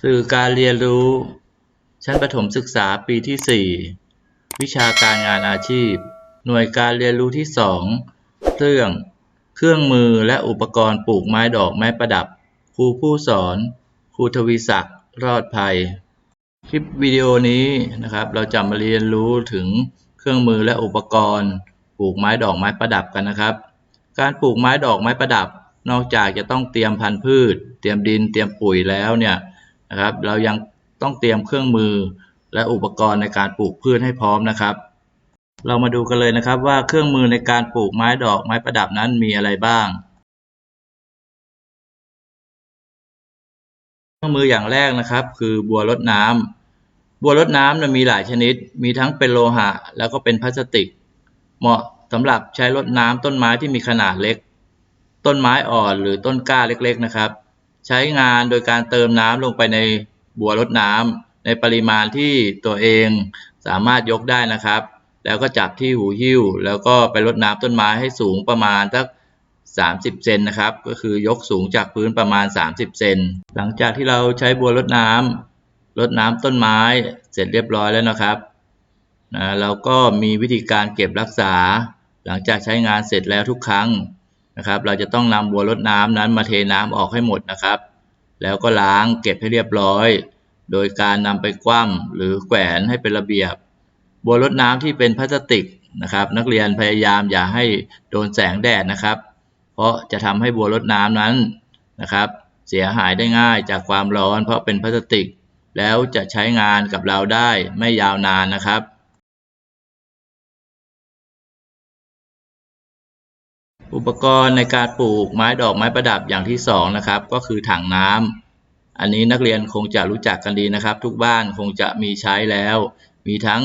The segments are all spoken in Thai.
สื่อการเรียนรู้ ชั้นประถมศึกษาปีที่ 4 วิชาการงานอาชีพ หน่วยการเรียนรู้ที่ 2เรื่อง เครื่องมือและอุปกรณ์ปลูกไม้ดอกไม้ประดับ ครูผู้สอน ครูทวีศักดิ์ รอดภัย คลิปวิดีโอนี้นะครับ เราจะมาเรียนรู้ถึงเครื่องมือและอุปกรณ์ ปลูกไม้ดอกไม้ประดับกันนะครับ การปลูกไม้ดอกไม้ประดับ นอกจากจะต้องเตรียมพันธุ์พืช เตรียมดิน เตรียมปุ๋ยแล้วเนี่ย นะครับ เรายังต้องเตรียมเครื่องมือและอุปกรณ์ในการปลูกพืชให้พร้อมนะครับ เรามาดูกันเลยนะครับว่าเครื่องมือในการปลูกไม้ดอกไม้ประดับนั้นมีอะไรบ้าง เครื่องมืออย่างแรกนะครับ คือบัวรดน้ำบัวรดน้ำนมีหลายชนิด มีทั้งเป็นโลหะ แล้วก็เป็นพลาสติก เหมาะสำหรับใช้รดน้ำต้นไม้ที่มีขนาดเล็ก ต้นไม้อ่อนหรือต้นกล้าเล็ก ๆ นะครับ ใช้งานโดยการเติมน้ำลงไปในบัวรดน้ำในปริมาณที่ตัวเองสามารถยกได้นะครับ แล้วก็จับที่หูหิ้ว แล้วก็ไปรดน้ำต้นไม้ให้สูงประมาณสัก30 เซนนะครับ ก็คือยกสูงจากพื้นประมาณ 30 เซน หลังจากที่เราใช้บัวรดน้ำรดน้ำต้นไม้เสร็จเรียบร้อยแล้วนะครับนะเราก็มีวิธีการเก็บรักษา หลังจากใช้งานเสร็จแล้วทุกครั้ง นะครับ เราจะต้องนำบัวรดน้ำนั้นมาเทน้ำออกให้หมดนะครับ แล้วก็ล้างเก็บให้เรียบร้อย โดยการนำไปคว่ำหรือแขวนให้เป็นระเบียบ บัวรดน้ำที่เป็นพลาสติกนะครับ นักเรียนพยายามอย่าให้โดนแสงแดดนะครับ เพราะจะทำให้บัวรดน้ำนั้นนะครับ เสียหายได้ง่ายจากความร้อน เพราะเป็นพลาสติก แล้วจะใช้งานกับเราได้ไม่ยาวนานนะครับ อุปกรณ์ในการปลูกไม้ดอกไม้ประดับอย่างที่สองนะครับก็คือถังน้ำอันนี้นักเรียนคงจะรู้จักกันดีนะครับ ทุกบ้านคงจะมีใช้แล้ว มีทั้ง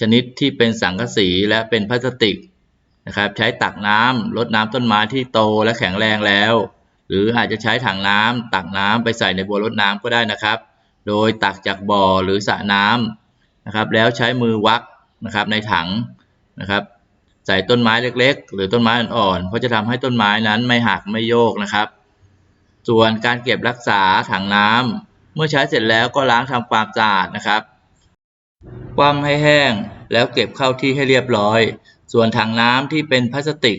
ชนิดที่เป็นสังกะสีและเป็นพลาสติกนะครับใช้ตักน้ำรดน้ำต้นไม้ที่โตและแข็งแรงแล้ว หรืออาจจะใช้ถังน้ำตักน้ำไปใส่ในบัวรดน้ำก็ได้นะครับ โดยตักจากบ่อหรือสระน้ำนะครับแล้วใช้มือวักนะครับในถังนะครับ ใส่ต้นไม้เล็กๆ หรือต้นไม้อ่อนๆ เพราะจะทำให้ต้นไม้นั้นไม่หักไม่โยกนะครับ ส่วนการเก็บรักษาถังน้ำเมื่อใช้เสร็จแล้วก็ล้างทำความสะอาดนะครับคว่ำให้แห้งแล้วเก็บเข้าที่ให้เรียบร้อย ส่วนถังน้ำที่เป็นพลาสติก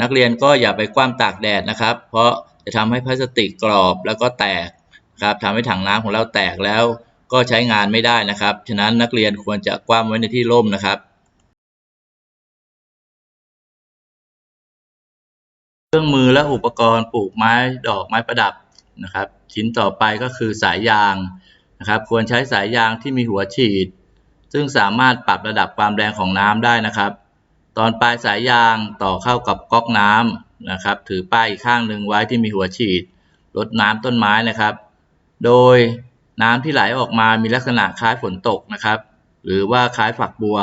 นักเรียนก็อย่าไปคว่ำตากแดดนะครับ เพราะจะทำให้พลาสติกกรอบแล้วก็แตกครับทำให้ถังน้ำของเราแตกแล้วก็ใช้งานไม่ได้นะครับ ฉะนั้นนักเรียนควรจะคว่ำไว้ในที่ร่มนะครับ รื่องมือและอุปกรณ์ปลูกไม้ดอกไม้ประดับนะครับชิ้นต่อไปก็คือสายยางนะครับ ควรใช้สายยางที่มีหัวฉีด ซึ่งสามารถปรับระดับความแรงของน้ำได้นะครับ ตอนปลายสายยางต่อเข้ากับก๊อกน้ำนะครับ ถือป้ายอีกข้างหนึ่งไว้ที่มีหัวฉีดรดน้ำต้นไม้นะครับ โดยน้ำที่ไหลออกมามีลักษณะคล้ายฝนตกนะครับ หรือว่าคล้ายฝักบัว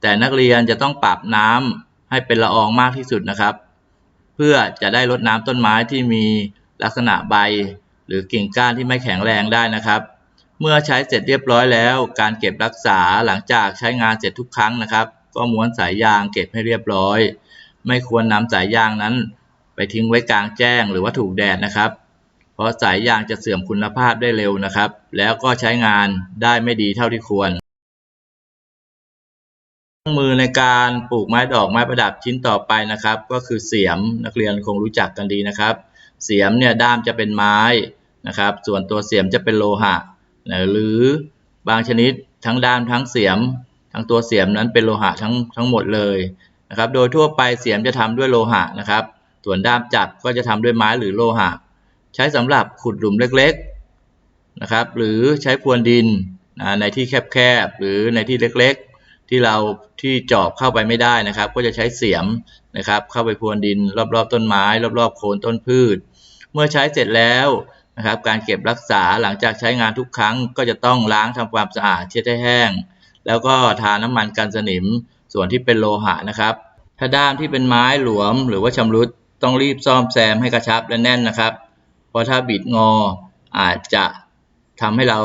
แต่นักเรียนจะต้องปรับน้ำให้เป็นละอองมากที่สุดนะครับ พื่อจะได้รดน้ำต้นไม้ที่มีลักษณะใบ หรือกิ่งก้านที่ไม่แข็งแรงได้นะครับ เมื่อใช้เสร็จเรียบร้อยแล้ว การเก็บรักษาหลังจากใช้งานเสร็จทุกครั้งนะครับ ก็ม้วนสายยางเก็บให้เรียบร้อย ไม่ควรนำสายยางนั้น ไปทิ้งไว้กลางแจ้งหรือว่าถูกแดดนะครับ เพราะสายยางจะเสื่อมคุณภาพได้เร็วนะครับ แล้วก็ใช้งานได้ไม่ดีเท่าที่ควร องมือในการปลูกไม้ดอกไม้ประดับชิ้นต่อไปนะครับ ก็คือเสียมนักเรียนคงรู้จักกันดีนะครับ เสียมเนี่ยด้ามจะเป็นไม้นะครับ ส่วนตัวเสียมจะเป็นโลหะนะหรือบางชนิดทั้งด้ามทั้งเสียม ทั้งตัวเสียมนั้นเป็นโลหะทั้งทั้งหมดเลยนะครับ โดยทั่วไปเสียมจะทำด้วยโลหะนะครับ ส่วนด้ามจับก็จะทำด้วยไม้หรือโลหะ ใช้สำหรับขุดหลุมเล็กๆนะครับ หรือใช้พรวนดินนะในที่แคบๆหรือในที่เล็กๆ ที่เราที่เจอบเข้าไปไม่ได้นะครับ ก็จะใช้เสียมนะครับ เข้าไปพรวนดิน รอบๆ ต้นไม้ รอบๆ โคนต้นพืช เมื่อใช้เสร็จแล้วนะครับ การเก็บรักษาหลังจากใช้งานทุกครั้ง ก็จะต้องล้างทำความสะอาดเช็ดให้แห้ง แล้วก็ทาน้ำมันกันสนิมส่วนที่เป็นโลหะนะครับ ถ้าด้ามที่เป็นไม้หลวม หรือว่าชำรุดต้องรีบซ่อมแซมให้กระชับและแน่นนะครับ เพราะถ้าบิดงออาจจะทำให้เรา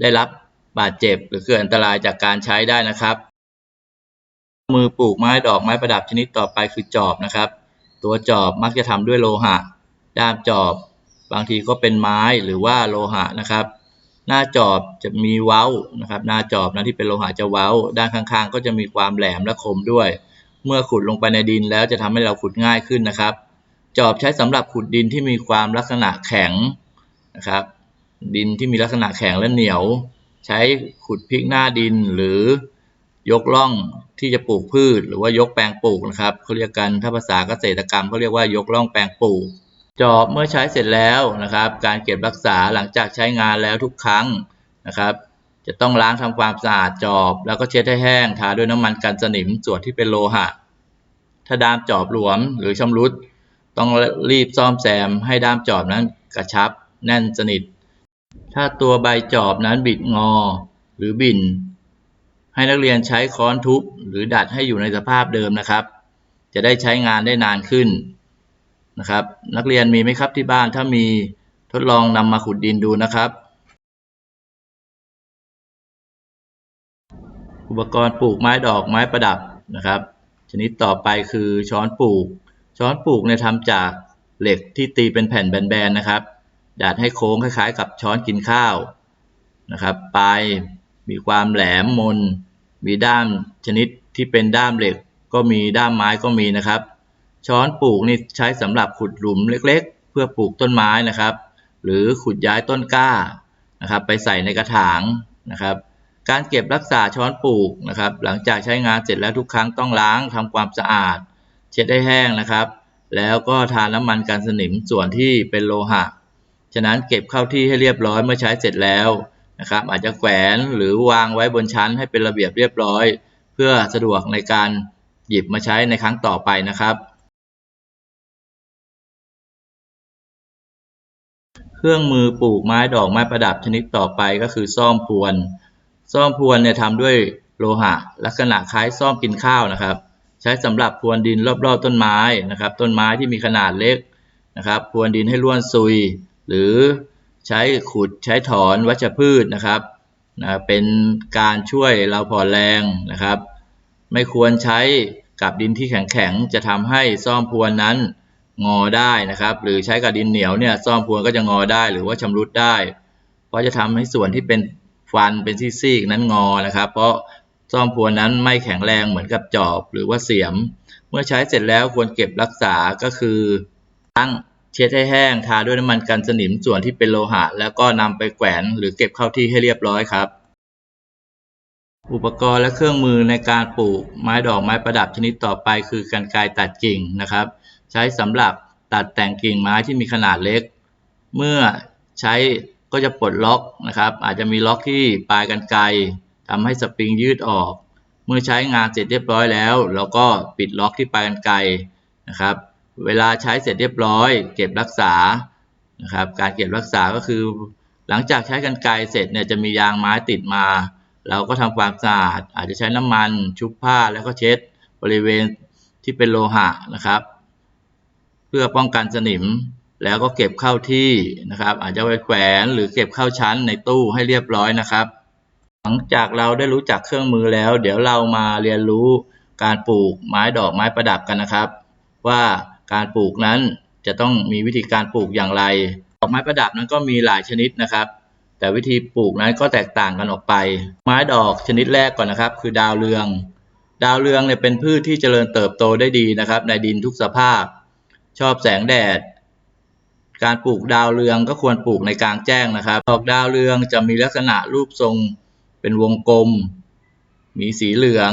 ได้รับบาดเจ็บหรือเกิดอันตรายจากการใช้ได้นะครับ มือปลูกไม้ดอกไม้ประดับชนิดต่อไปคือจอบนะครับ ตัวจอบมักจะทำด้วยโลหะ ด้ามจอบบางทีก็เป็นไม้หรือว่าโลหะนะครับ หน้าจอบจะมีเว้านะครับ หน้าจอบนะที่เป็นโลหะจะเว้า ด้านข้างๆ ก็จะมีความแหลมและคมด้วย เมื่อขุดลงไปในดินแล้วจะทำให้เราขุดง่ายขึ้นนะครับ จอบใช้สำหรับขุดดินที่มีความลักษณะแข็งนะครับ ดินที่มีลักษณะแข็งและเหนียว ใช้ขุดพลิกหน้าดินหรือ ยกล่องที่จะปลูกพืช หรือว่ายกแปลงปลูกนะครับเขาเรียกกันถ้าภาษาเกษตรกรรมเขาเรียกว่ายกล่องแปลงปลูก จอบเมื่อใช้เสร็จแล้วนะครับ การเก็บรักษาหลังจากใช้งานแล้วทุกครั้งนะครับจะต้องล้างทำความสะอาดจอบ แล้วก็เช็ดให้แห้งทาด้วยน้ำมันกันสนิมส่วนที่เป็นโลหะ ถ้าด้ามจอบหลวมหรือชำรุด ต้องรีบซ่อมแซมให้ด้ามจอบนั้นกระชับ แน่นสนิท ถ้าตัวใบจอบนั้นบิดงอ หรือบิ่น ให้นักเรียนใช้ค้อนทุบหรือดัดให้อยู่ในสภาพเดิมนะครับ จะได้ใช้งานได้นานขึ้นนะครับ นักเรียนมีไหมครับที่บ้านถ้ามีทดลองนำมาขุดดินดูนะครับ อุปกรณ์ปลูกไม้ดอกไม้ประดับนะครับ ชนิดต่อไปคือช้อนปลูก ช้อนปลูกเนี่ยทำจากเหล็กที่ตีเป็นแผ่นแบนๆนะครับดัดให้โค้งคล้ายๆ กับช้อนกินข้าวนะครับ ปลาย มีความแหลมมน มีด้ามชนิดที่เป็นด้ามเหล็ก ก็มีด้ามไม้ก็มีนะครับ ช้อนปลูกนี่ใช้สำหรับขุดหลุมเล็กๆ เพื่อปลูกต้นไม้นะครับ หรือขุดย้ายต้นกล้านะครับ ไปใส่ในกระถางนะครับ การเก็บรักษาช้อนปลูกนะครับ หลังจากใช้งานเสร็จแล้วทุกครั้งต้องล้างทำความสะอาด เช็ดให้แห้งนะครับ แล้วก็ทาน้ำมันกันสนิมส่วนที่เป็นโลหะฉะนั้นเก็บเข้าที่ให้เรียบร้อยเมื่อใช้เสร็จแล้ว นะครับ อาจจะแขวนหรือวางไว้บนชั้นให้เป็นระเบียบเรียบร้อย เพื่อสะดวกในการหยิบมาใช้ในครั้งต่อไปนะครับเครื่องมือปลูกไม้ดอกไม้ประดับชนิดต่อไปก็คือซ่อมพวน ซ่อมพวนเนี่ยทำด้วยโลหะ ลักษณะคล้ายซ่อมกินข้าวนะครับ ใช้สำหรับพรวนดินรอบๆต้นไม้นะครับ ต้นไม้ที่มีขนาดเล็กนะครับพรวนดินให้ร่วนซุย หรือ ใช้ขุดใช้ถอนวัชพืชนะครับนะเป็นการช่วยเราผ่อนแรงนะครับ ไม่ควรใช้กับดินที่แข็งๆจะทำให้ซ่อมพรวนนั้นงอได้นะครับ หรือใช้กับดินเหนียวเนี่ยซ่อมพรวนก็จะงอได้หรือว่าชำรุดได้ เพราะจะทำให้ส่วนที่เป็นฟันเป็นซี่ๆนั้นงอนะครับ เพราะซ่อมพรวนนั้นไม่แข็งแรงเหมือนกับจอบหรือว่าเสียม เมื่อใช้เสร็จแล้วควรเก็บรักษาก็คือตั้ง เช็ดให้แห้งทาด้วยน้ำมันกันสนิมส่วนที่เป็นโลหะ แล้วก็นำไปแขวนหรือเก็บเข้าที่ให้เรียบร้อยครับ อุปกรณ์และเครื่องมือในการปลูกไม้ดอกไม้ประดับชนิดต่อไป คือกรรไกรตัดกิ่งนะครับ ใช้สำหรับตัดแต่งกิ่งไม้ที่มีขนาดเล็ก เมื่อใช้ก็จะปลดล็อกนะครับ อาจจะมีล็อกที่ปลายกรรไกรทำให้สปริงยืดออก เมื่อใช้งานเสร็จเรียบร้อยแล้ว เราก็ปิดล็อกที่ปลายกรรไกรนะครับ เวลาใช้เสร็จเรียบร้อย เก็บรักษานะครับการเก็บรักษาก็คือ หลังจากใช้กรรไกรเสร็จเนี่ยจะมียางไม้ติดมา เราก็ทำความสะอาด อาจจะใช้น้ำมันชุบผ้าแล้วก็เช็ดบริเวณที่เป็นโลหะนะครับ เพื่อป้องกันสนิมแล้วก็เก็บเข้าที่นะครับ อาจจะไปแขวนหรือเก็บเข้าชั้นในตู้ให้เรียบร้อยนะครับ หลังจากเราได้รู้จักเครื่องมือแล้ว เดี๋ยวเรามาเรียนรู้การปลูกไม้ดอกไม้ประดับกันนะครับ ว่า การปลูกนั้นจะต้องมีวิธีการปลูกอย่างไร ดอกไม้ประดับนั้นก็มีหลายชนิดนะครับ แต่วิธีปลูกนั้นก็แตกต่างกันออกไป ไม้ดอกชนิดแรกก่อนนะครับ คือดาวเรือง ดาวเรืองเนี่ยเป็นพืชที่เจริญเติบโตได้ดีนะครับ ในดินทุกสภาพ ชอบแสงแดด การปลูกดาวเรืองก็ควรปลูกในกลางแจ้งนะครับ ดอกดาวเรืองจะมีลักษณะรูปทรงเป็นวงกลม มีสีเหลือง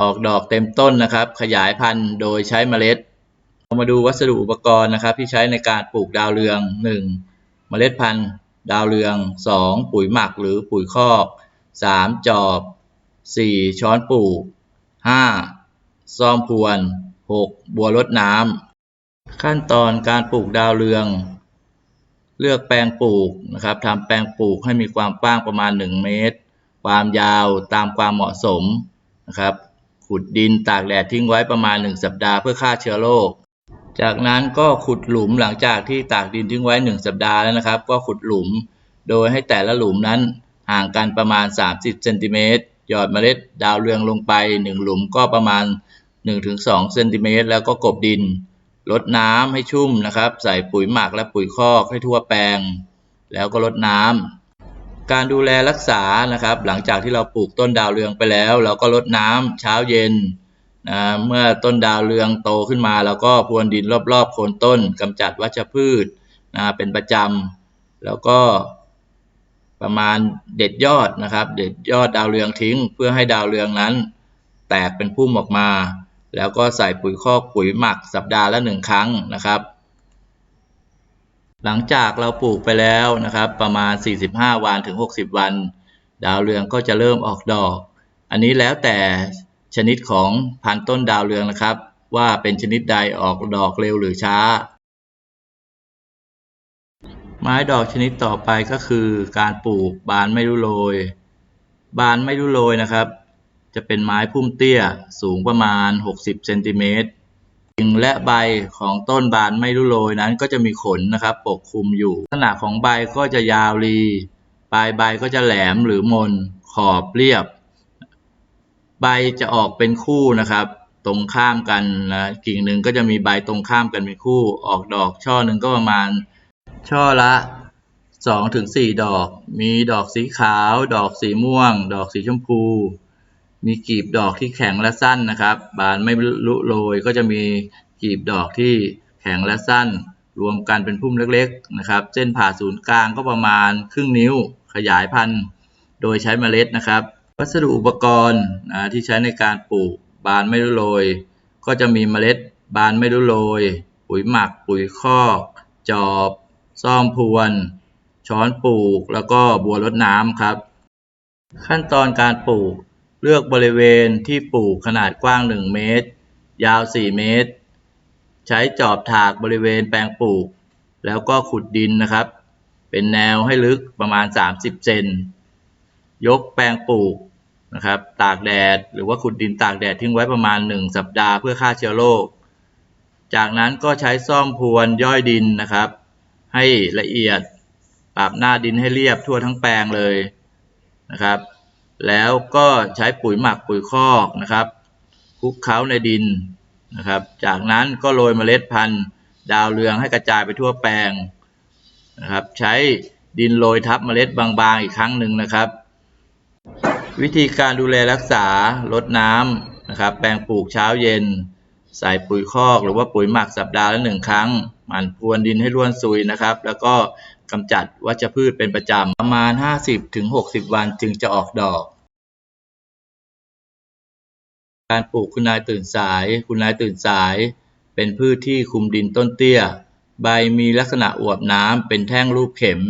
ออกดอกเต็มต้นนะครับ ขยายพันธุ์โดยใช้เมล็ด เรามาดูวัสดุอุปกรณ์นะครับที่ใช้ในการปลูกดาวเรือง 1. เมล็ดพันธุ์ดาวเรือง 2. ปุ๋ยหมักหรือปุ๋ยคอก 3. จอบ 4. ช้อนปลูก 5. ซ่อมพรวน 6. บัวรดน้ำขั้นตอนการปลูกดาวเรือง เลือกแปลงปลูกนะครับทำแปลงปลูกให้มีความกว้างประมาณ 1 เมตร ความยาวตามความเหมาะสมนะครับขุดดินตากแดดทิ้งไว้ประมาณ 1 สัปดาห์เพื่อฆ่าเชื้อโรค จากนั้นก็ขุดหลุมหลังจากที่ตากดินทิ้งไว้ 1 สัปดาห์แล้วนะครับ ก็ขุดหลุม โดยให้แต่ละหลุมนั้นห่างกันประมาณ 30เซนติเมตรหยอดเมล็ดดาวเรืองลงไป 1 หลุมก็ประมาณ 1-2เซนติเมตรแล้วก็กบดินรดน้ำให้ชุ่มนะครับ ใส่ปุ๋ยหมักและปุ๋ยคอกให้ทั่วแปลง แล้วก็รดน้การดูแลรักษานะครับ หลังจากที่เราปลูกต้นดาวเรืองไปแล้ว เราก็รดน้ำเช้าเย็น นะเมื่อต้นดาวเรืองโตขึ้นมาเราก็พรวนดินรอบๆโคนต้นกำจัดวัชพืชนะเป็นประจำแล้วก็ประมาณเด็ดยอดนะครับ เด็ดยอดดาวเรืองทิ้ง เพื่อให้ดาวเรืองนั้น แตกเป็นพุ่มออกมา แล้วก็ใส่ปุ๋ยคอกปุ๋ยหมักสัปดาห์ละหนึ่งครั้งนะครับ หลังจากเราปลูกไปแล้วนะครับ ประมาณ 45 วันถึง 60 วัน ดาวเรืองก็จะเริ่มออกดอก อันนี้แล้วแต่ ชนิดของพันต้นดาวเรืองนะครับ ว่าเป็นชนิดใดออกดอกเร็วหรือช้า ไม้ดอกชนิดต่อไปก็คือ การปลูกบานไม่รู้โรย บานไม่รู้โรยนะครับ จะเป็นไม้พุ่มเตี้ยสูงประมาณ 60เซนติเมตรกิ่งและใบของต้นบานไม่รู้โรยนั้นก็จะมีขนนะครับ ปกคลุมอยู่ ลักษณะของใบก็จะยาวรีปลายใบก็จะแหลมหรือมนขอบเรียบ ใบจะออกเป็นคู่นะครับ ตรงข้ามกันนะกิ่งหนึ่งก็จะมีใบตรงข้ามกันเป็นคู่ ออกดอกช่อหนึ่งก็ประมาณ ช่อละ2ถึง4ดอก มีดอกสีขาว ดอกสีม่วง ดอกสีชมพู มีกลีบดอกที่แข็งและสั้นนะครับ บานไม่รุโรยก็จะมีกลีบดอกที่แข็งและสั้น รวมกันเป็นพุ่มเล็กๆนะครับ เส้นผ่าศูนย์กลางก็ประมาณครึ่งนิ้ว ขยายพันธุ์ โดยใช้เมล็ดนะครับ วัสดุอุปกรณ์นะที่ใช้ในการปลูกบานไม่รุโรย ก็จะมีเมล็ดบานไม่รุโรย ปุ๋ยหมัก ปุ๋ยคอก จอบ ซ่อมพรวน ช้อนปลูก แล้วก็บัวรดน้ำครับ ขั้นตอนการปลูกเลือกบริเวณที่ปลูกขนาดกว้าง 1 เมตร ยาว 4 เมตร ใช้จอบถากบริเวณแปลงปลูก แล้วก็ขุดดินนะครับ เป็นแนวให้ลึกประมาณ 30 เซน ยกแปลงปลูก นะครับตากแดดหรือว่าขุดดินตากแดดทิ้งไว้ประมาณ 1 สัปดาห์เพื่อฆ่าเชื้อโรคจากนั้นก็ใช้ซ่อมพรวนย่อยดินนะครับ ให้ละเอียดปรับหน้าดินให้เรียบทั่วทั้งแปลงเลยนะครับ แล้วก็ใช้ปุ๋ยหมักปุ๋ยคอกนะครับคลุกเคล้าในดินนะครับ จากนั้นก็โรยเมล็ดพันธุ์ ดาวเรืองให้กระจายไปทั่วแปลงนะครับ ใช้ดินโรยทับเมล็ดบางๆอีกครั้งหนึ่งนะครับ วิธีการดูแลรักษารดน้ำนะครับ แปลงปลูกเช้าเย็น ใส่ปุ๋ยคอกหรือว่าปุ๋ยหมักสัปดาห์ละหนึ่งครั้ง หมั่นพรวนดินให้ร่วนซุยนะครับ แล้วก็กำจัดวัชพืชเป็นประจำ ประมาณ 50-60 วันจึงจะออกดอก การปลูกคุณนายตื่นสาย คุณนายตื่นสาย เป็นพืชที่คุมดินต้นเตี้ย ใบมีลักษณะอวบน้ำเป็นแท่งรูปเข็ม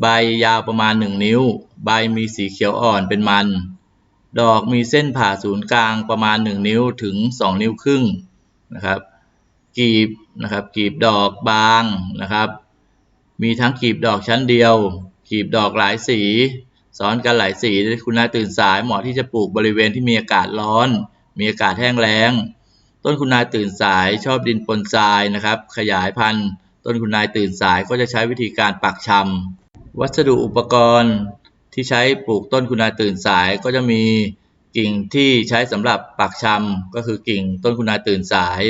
ใบยาวประมาณ1นิ้ว ใบมีสีเขียวอ่อนเป็นมัน ดอกมีเส้นผ่าศูนย์กลางประมาณ1นิ้วถึง2นิ้วครึ่งนะครับกีบนะครับกีบดอกบางนะครับ มีทั้งกีบดอกชั้นเดียวกีบดอกหลายสีซ้อนกันหลายสีคุณนายตื่นสายเหมาะที่จะปลูกบริเวณที่มีอากาศร้อน มีอากาศแห้งแล้ง ต้นคุณนายตื่นสายชอบดินปนทรายนะครับ ขยายพันธุ์ ต้นคุณนายตื่นสายก็จะใช้วิธีการปักชำ วัสดุอุปกรณ์ที่ใช้ปลูกต้นคุณนาตื่นสายก็จะมีกิ่งที่ใช้สำหรับปักชำก็คือกิ่งต้นคุณนาตื่นสาย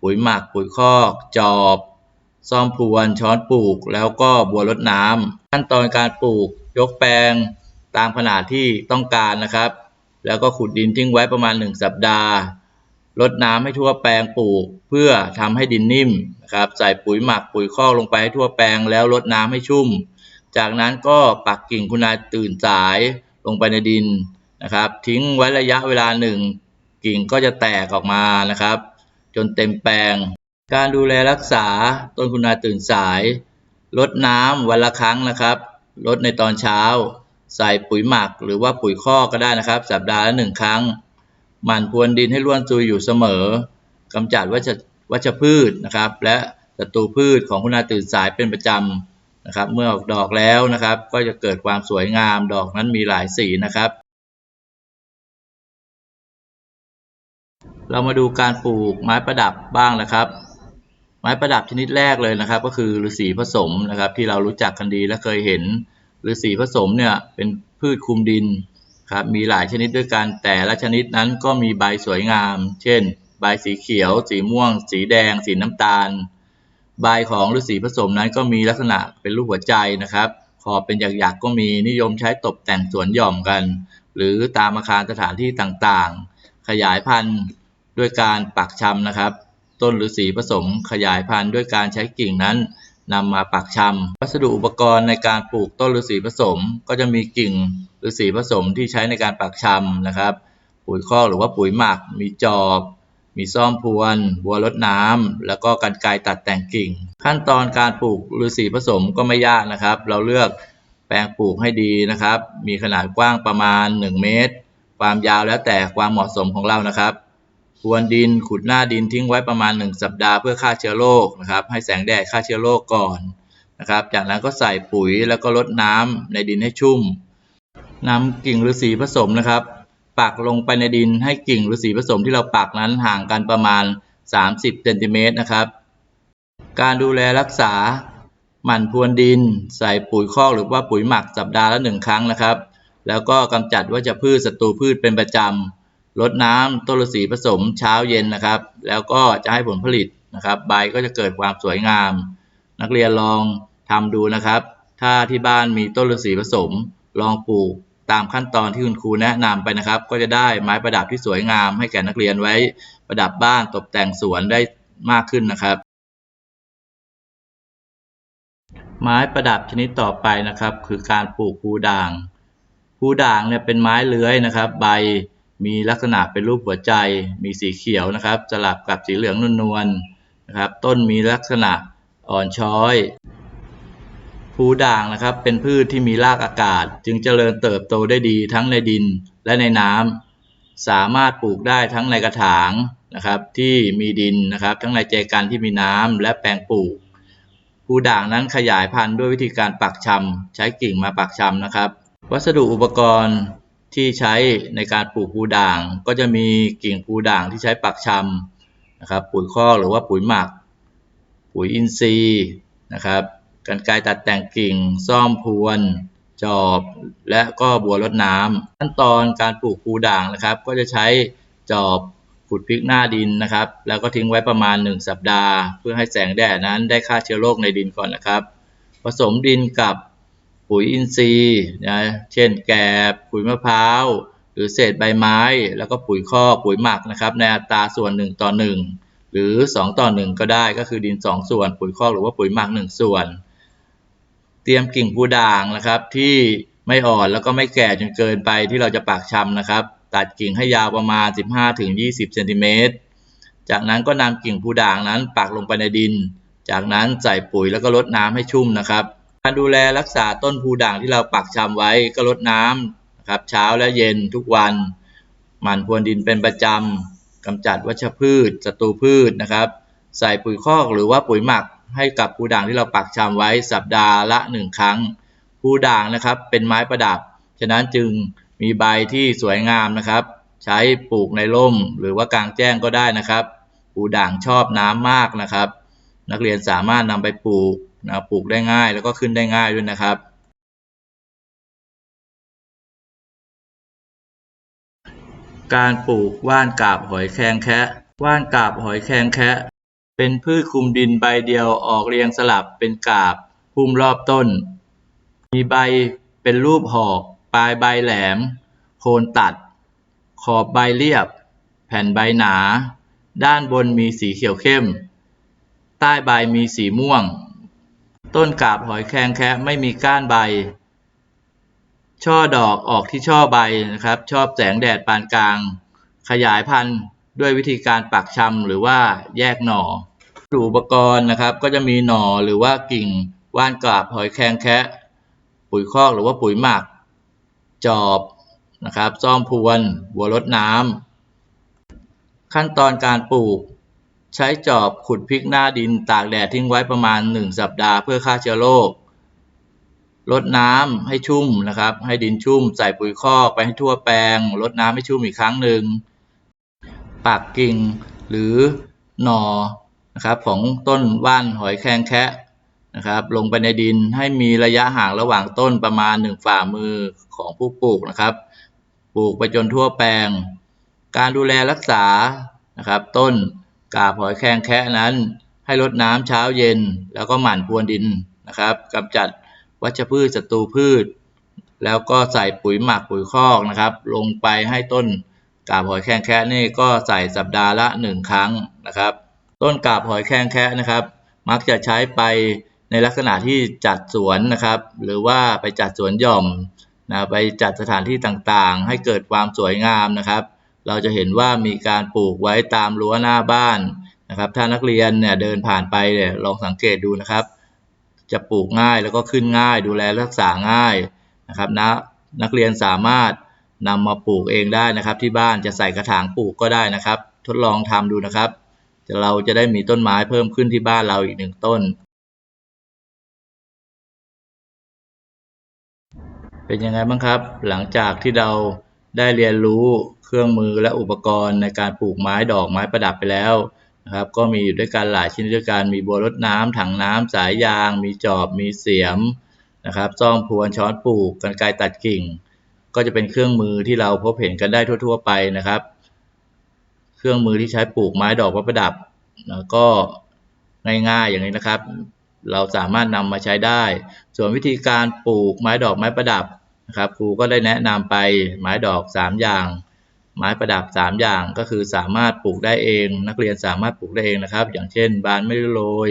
ปุ๋ยหมักปุ๋ยคอก จอบซ่อมพรวนช้อนปลูก แล้วก็บัวรดน้ำขั้นตอนการปลูกยกแปลงตามขนาดที่ต้องการนะครับ แล้วก็ขุดดินทิ้งไว้ประมาณ 1 สัปดาห์รดน้ำให้ทั่วแปลงปลูก เพื่อทำให้ดินนิ่มนะครับใส่ปุ๋ยหมักปุ๋ยคอกลงไปให้ทั่วแปลงแล้วรดน้ำให้ชุ่ม จากนั้นก็ปักกิ่งคุณนาตื่นสายลงไปในดินนะครับ ทิ้งไว้ระยะเวลาหนึ่งกิ่งก็จะแตกออกมานะครับ จนเต็มแปลง การดูแลรักษาต้นคุณนาตื่นสายลดน้ำวันละครั้งนะครับลดในตอนเช้า ใส่ปุ๋ยหมักหรือว่าปุ๋ยคอก็ได้นะครับ สัปดาห์ละหนึ่งครั้งหมั่นพรวนดินให้ร่วนซุยอยู่เสมอกำจัดวัชวัชพืชนะครับ และศัตรูพืชของคุณนาตื่นสายเป็นประจำ นะครับ เมื่อออกดอกแล้วนะครับ ก็จะเกิดความสวยงาม ดอกนั้นมีหลายสีนะครับ เรามาดูการปลูกไม้ประดับบ้างนะครับ ไม้ประดับชนิดแรกเลยนะครับ ก็คือฤาษีผสมนะครับ ที่เรารู้จักกันดีและเคยเห็นฤาษีผสมเนี่ยเป็นพืชคุมดินครับมีหลายชนิดด้วยกันแต่ละชนิดนั้นก็มีใบสวยงาม เช่น ใบสีเขียว สีม่วง สีแดง สีน้ำตาล ใบของฤาษีผสมนั้นก็มีลักษณะเป็นรูปหัวใจนะครับ ขอบเป็นหยักๆก็มีนิยมใช้ตกแต่งสวนหย่อมกัน หรือตามอาคารสถานที่ต่างๆ ขยายพันธุ์ด้วยการปักชำนะครับ ต้นฤาษีผสมขยายพันธุ์ด้วยการใช้กิ่งนั้นนำมาปักชำวัสดุอุปกรณ์ในการปลูกต้นฤาษีผสม ก็จะมีกิ่งฤาษีผสมที่ใช้ในการปักชำนะครับ ปุ๋ยคอกหรือว่าปุ๋ยหมักมีจอบ มีซ่อมพวนบัวรดน้ำแล้วก็กรรไกรตัดแต่งกิ่ง ขั้นตอนการปลูกฤาษีผสมก็ไม่ยากนะครับ เราเลือกแปลงปลูกให้ดีนะครับ มีขนาดกว้างประมาณ 1 เมตร ความยาวแล้วแต่ความเหมาะสมของเรานะครับพรวนดินขุดหน้าดินทิ้งไว้ประมาณ 1 สัปดาห์เพื่อฆ่าเชื้อโรคนะครับ ให้แสงแดดฆ่าเชื้อโรคก่อนนะครับ จากนั้นก็ใส่ปุ๋ยแล้วก็รดน้ำในดินให้ชุ่มนำกิ่งฤาษีผสมนะครับ ปักลงไปในดินให้กิ่งฤาษีผสมที่เราปักนั้นห่างกันประมาณ 30เซนติเมตรนะครับ การดูแลรักษาหมั่นพรวนดิน ใส่ปุ๋ยคอกหรือว่าปุ๋ยหมักสัปดาห์ละหนึ่งครั้งนะครับ แล้วก็กำจัดวัชพืชศัตรูพืชเป็นประจำรดน้ำต้นฤาษีผสมเช้าเย็นนะครับ แล้วก็จะให้ผลผลิตนะครับ ใบก็จะเกิดความสวยงาม นักเรียนลองทำดูนะครับ ถ้าที่บ้านมีต้นฤาษีผสม ลองปลูก ตามขั้นตอนที่คุณครูแนะนำไปนะครับ ก็จะได้ไม้ประดับที่สวยงาม ให้แก่นักเรียนไว้ประดับบ้านตกแต่งสวนได้มากขึ้นนะครับ ไม้ประดับชนิดต่อไปนะครับ คือการปลูกภูด่างภูด่างเนี่ยเป็นไม้เลื้อยนะครับ ใบมีลักษณะเป็นรูปหัวใจ มีสีเขียวนะครับ สลับกับสีเหลืองนวลๆนะครับ ต้นมีลักษณะอ่อนช้อย ภูด่างนะครับ เป็นพืชที่มีรากอากาศ จึงเจริญเติบโตได้ดีทั้งในดินและในน้ำสามารถปลูกได้ทั้งในกระถางนะครับ ที่มีดินนะครับ ทั้งในใจกันที่มีน้ำและแปลงปลูกภูด่างนั้นขยายพันธุ์ด้วยวิธีการปักชำใช้กิ่งมาปักชำนะครับ วัสดุอุปกรณ์ที่ใช้ในการปลูกภูด่าง ก็จะมีกิ่งภูด่างที่ใช้ปักชำนะครับ ปุ๋ยคอกหรือว่าปุ๋ยหมัก ปุ๋ยอินทรีย์นะครับ กรรไกรตัดแต่งกิ่ง ซ่อมพวน จอบ และก็บัวรดน้ำขั้นตอนการปลูกภูด่างนะครับ ก็จะใช้จอบขุดพลิกหน้าดินนะครับ แล้วก็ทิ้งไว้ประมาณ 1 สัปดาห์ เพื่อให้แสงแดดนั้นได้ฆ่าเชื้อโรคในดินก่อนนะครับ ผสมดินกับปุ๋ยอินทรีย์นะเช่นแกบปุ๋ยมะพร้าว หรือเศษใบไม้ แล้วก็ปุ๋ยคอกปุ๋ยหมักนะครับ ในอัตราส่วน 1 ต่อ 1 หรือ 2 ต่อ 1 ก็ได้ก็คือดิน 2 ส่วน ปุ๋ยคอกหรือว่าปุ๋ยหมัก 1 ส่วน เตรียมกิ่งพูด่างนะครับ ที่ไม่อ่อนแล้วก็ไม่แก่จนเกินไปที่เราจะปักชำนะครับ ตัดกิ่งให้ยาวประมาณ 15-20เซนติเมตรจากนั้นก็นำกิ่งพูด่างนั้นปักลงไปในดิน จากนั้นใส่ปุ๋ยแล้วก็รดน้ำให้ชุ่มนะครับ การดูแลรักษาต้นพูด่างที่เราปักชำไว้ก็รดน้ำนะครับเช้าและเย็นทุกวัน หมั่นพรวนดินเป็นประจำกำจัดวัชพืชศัตรูพืชนะครับ ใส่ปุ๋ยคอกหรือว่าปุ๋ยหมัก ให้กับภูด่างที่เราปักชำไว้สัปดาห์ละหนึ่งครั้งภูด่างนะครับเป็นไม้ประดับ ฉะนั้นจึงมีใบที่สวยงามนะครับ ใช้ปลูกในร่มหรือว่ากลางแจ้งก็ได้นะครับภูด่างชอบน้ำมากนะครับ นักเรียนสามารถนำไปปลูกนะปลูกได้ง่ายแล้วก็ขึ้นได้ง่ายด้วยนะครับ การปลูกว่านกาบหอยแครงแคะว่านกาบหอยแครงแคะ เป็นพืชคลุมดินใบเดียวออกเรียงสลับเป็นกาบหุ้มรอบต้น มีใบเป็นรูปหอก ปลายใบแหลม โคนตัด ขอบใบเรียบ แผ่นใบหนา ด้านบนมีสีเขียวเข้ม ใต้ใบมีสีม่วง ต้นกาบหอยแครงแคะไม่มีก้านใบ ช่อดอกออกที่ช่อใบนะครับ ชอบแสงแดดปานกลาง ขยายพันธุ์ ด้วยวิธีการปักชำหรือว่าแยกหน่ออุปกรณ์นะครับ ก็จะมีหน่อหรือว่ากิ่งว่านกาบหอยแครงแคะปุ๋ยคอกหรือว่าปุ๋ยหมัก จอบนะครับซ่อมพรวนบัวรดน้ำขั้นตอนการปลูก ใช้จอบขุดพลิกหน้าดินตากแดดทิ้งไว้ประมาณ 1 สัปดาห์เพื่อฆ่าเชื้อโรครดน้ำให้ชุ่มนะครับ ให้ดินชุ่ม ใส่ปุ๋ยคอกไปให้ทั่วแปลงรดน้ำให้ชุ่มอีกครั้งหนึ่ง ปักกิ่ง หรือหน่อนะครับของต้นว่านหอยแครงแคะนะครับลงไปในดินให้มีระยะห่างระหว่างต้นประมาณหนึ่งฝ่ามือของผู้ปลูกนะครับ ปลูกไปจนทั่วแปลง การดูแลรักษานะครับ ต้นกาบหอยแครงแคะนั้น ให้รดน้ำเช้าเย็น แล้วก็หมั่นพรวนดินนะครับกำจัดวัชพืชศัตรูพืช แล้วก็ใส่ปุ๋ยหมักปุ๋ยคอกนะครับ ลงไปให้ต้น กาบหอยแครงแคะนี่ก็ใส่สัปดาห์ละหนึ่งครั้งนะครับ ต้นกาบหอยแครงแคะนะครับ มักจะใช้ไปในลักษณะที่จัดสวนนะครับ หรือว่าไปจัดสวนหย่อมนะไปจัดสถานที่ต่างๆ ให้เกิดความสวยงามนะครับ เราจะเห็นว่ามีการปลูกไว้ตามรั้วหน้าบ้านนะครับ ถ้านักเรียนเนี่ยเดินผ่านไปเนี่ยลองสังเกตดูนะครับ จะปลูกง่ายแล้วก็ขึ้นง่าย ดูแลรักษาง่ายนะครับนะนักเรียนสามารถ นำมาปลูกเองได้นะครับ ที่บ้านจะใส่กระถางปลูกก็ได้นะครับ ทดลองทำดูนะครับ เราจะได้มีต้นไม้เพิ่มขึ้นที่บ้านเราอีกหนึ่งต้น เป็นยังไงบ้างครับ หลังจากที่เราได้เรียนรู้เครื่องมือและอุปกรณ์ในการปลูกไม้ดอกไม้ประดับไปแล้วนะครับก็มีอยู่ด้วยกันหลายชิ้นด้วยกันมีบัวรดน้ำถังน้ำสายยาง มีจอบ มีเสียมนะครับซ่อมพวนช้อนปลูกกันไกรตัดกิ่ง ก็จะเป็นเครื่องมือที่เราพบเห็นกันได้ทั่ว ๆ ไปนะครับ เครื่องมือที่ใช้ปลูกไม้ดอกไม้ประดับแล้วก็ง่ายๆอย่างนี้นะครับ เราสามารถนำมาใช้ได้ ส่วนวิธีการปลูกไม้ดอกไม้ประดับนะครับครูก็ได้แนะนำไปไม้ดอก 3 อย่าง ไม้ประดับ 3 อย่างก็คือสามารถปลูกได้เอง นักเรียนสามารถปลูกได้เองนะครับ อย่างเช่น บานไม่โรย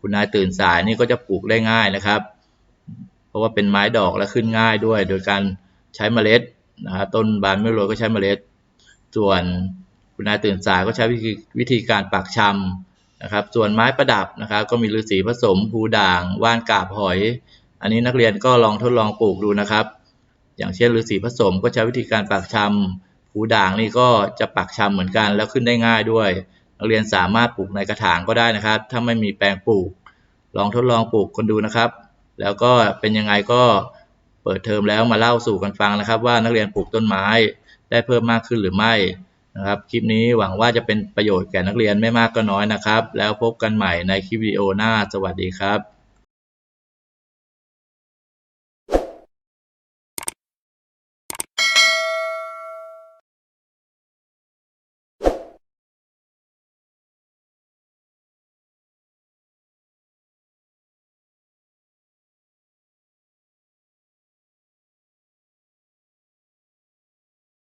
คุณนายตื่นสายนี่ก็จะปลูกได้ง่ายนะครับ เพราะว่าเป็นไม้ดอกและขึ้นง่ายด้วย โดยการ ใช้เมล็ดนะครับต้นบานไม่โรยก็ใช้เมล็ด ส่วนคุณนายตื่นสายก็ใช้วิธีวิธีการปักชำนะครับ ส่วนไม้ประดับนะครับ ก็มีฤาษีผสมภูด่าง ว่านกาบหอย อันนี้นักเรียนก็ลองทดลองปลูกดูนะครับ อย่างเช่นฤาษีผสมก็ใช้วิธีการปักชำภูด่างนี่ก็จะปักชำเหมือนกันแล้วขึ้นได้ง่ายด้วย นักเรียนสามารถปลูกในกระถางก็ได้นะครับ ถ้าไม่มีแปลงปลูก ลองทดลองปลูกกันดูนะครับ แล้วก็เป็นยังไงก็ ปิดเทอมแล้วมาเล่าสู่กันฟังนะครับ ว่านักเรียนปลูกต้นไม้ได้เพิ่มมากขึ้นหรือไม่นะครับ คลิปนี้หวังว่าจะเป็นประโยชน์แก่นักเรียนไม่มากก็น้อยนะครับ แล้วพบกันใหม่ในคลิปวิดีโอหน้าสวัสดีครับ